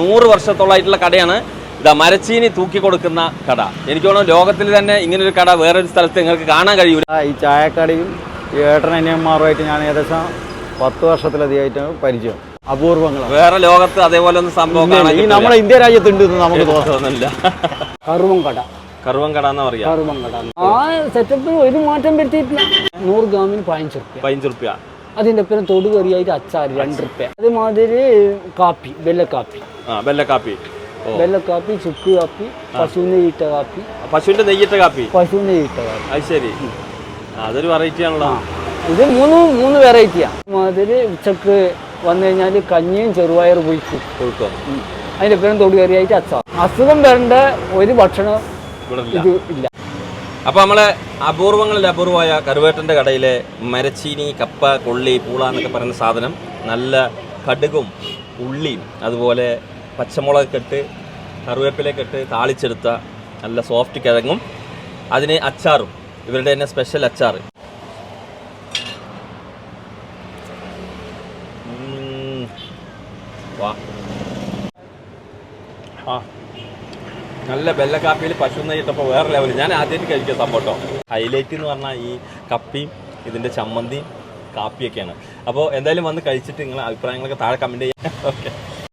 നൂറ് വർഷത്തോളായിട്ടുള്ള കടയാണ്. ഇതാ മരച്ചീനി തൂക്കി കൊടുക്കുന്ന കട. എനിക്ക് തോന്നുന്നു ലോകത്തിൽ തന്നെ ഇങ്ങനൊരു കട വേറൊരു സ്ഥലത്ത് നിങ്ങൾക്ക് കാണാൻ കഴിയൂല. ഈ ചായക്കടയും ഈ ഏട്ടനനിയന്മാരുമായിട്ട് ഞാൻ ഏകദേശം പത്ത് വർഷത്തിലധികമായിട്ട് പരിചയം. അപൂർവങ്ങൾ വേറെ ലോകത്ത് അതേപോലെ ഒന്നും സംഭവം ഈ നമ്മുടെ ഇന്ത്യ രാജ്യത്തുണ്ട് എന്ന് നമുക്ക് തോന്നുന്നില്ല. കറുവം കട കറുവം കട എന്ന് പറയാം. കറുവം കട ആ സെറ്റപ്പ് ഒരു മാറ്റം വരുത്തിയിട്ടില്ല. നൂറ് ഗ്രാമിന് പതിനഞ്ച് റുപ്യ. പതിനഞ്ച് റുപ്യ. അതിന്റെ ഒപ്പം തൊടുകറിയായിട്ട് അച്ചാർ രണ്ട് റുപ്യ. അതേമാതിരി കാപ്പി വെള്ളക്കാപ്പി. ആ വെള്ളക്കാപ്പി ഓ. വെള്ളക്കാപ്പി ചുക്ക് കാപ്പി പശുവിന്റെ ഇട്ട കാപ്പി. പശുവിന്റെ നെയ്യിട്ട കാപ്പി? പശുവിന്റെ ഇട്ട കാപ്പി. അത് ശരി. അതൊരു വെറൈറ്റി ആണല്ലോ. ഇത് മൂന്ന് മൂന്ന് വെറൈറ്റിയാണ് മാതിരി ഉച്ചയ്ക്ക് വന്നു കഴിഞ്ഞാൽ കഞ്ഞിയും ചെറുപയർ പൊയ്ക്കും കൊടുക്കും അതിന്റെ പേരും തൊടുകറിയായിട്ട് അച്ചാർ. അസുഖം വരേണ്ട ഒരു ഭക്ഷണം ഇത് ഇല്ല. അപ്പൊ നമ്മളെ അപൂർവങ്ങളിൽ അപൂർവമായ കരുവേട്ടന്റെ കടയിലെ മരച്ചീനി കപ്പ കൊള്ളി പൂള എന്നൊക്കെ പറയുന്ന സാധനം നല്ല കടുകും ഉള്ളിയും അതുപോലെ പച്ചമുളകൊക്കെ ഇട്ട് കറിവേപ്പിലൊക്കെ ഇട്ട് താളിച്ചെടുത്ത നല്ല സോഫ്റ്റ് കിഴങ്ങും അതിന് അച്ചാറും. ഇവരുടെ തന്നെ സ്പെഷ്യൽ അച്ചാർ നല്ല വെള്ളക്കാപ്പിയിൽ പശു നെയ്യിട്ടപ്പോൾ വേറെ ലെവൽ ഞാൻ ആദ്യമായിട്ട് കഴിക്കുക സംഭവം ഹൈലൈറ്റ് എന്ന് പറഞ്ഞാൽ ഈ കപ്പിയും ഇതിന്റെ ചമ്മന്തിയും കാപ്പിയൊക്കെയാണ്. അപ്പോൾ എന്തായാലും വന്ന് കഴിച്ചിട്ട് നിങ്ങളെ അഭിപ്രായങ്ങളൊക്കെ താഴെ കമന്റ് ചെയ്യാം. ഓക്കെ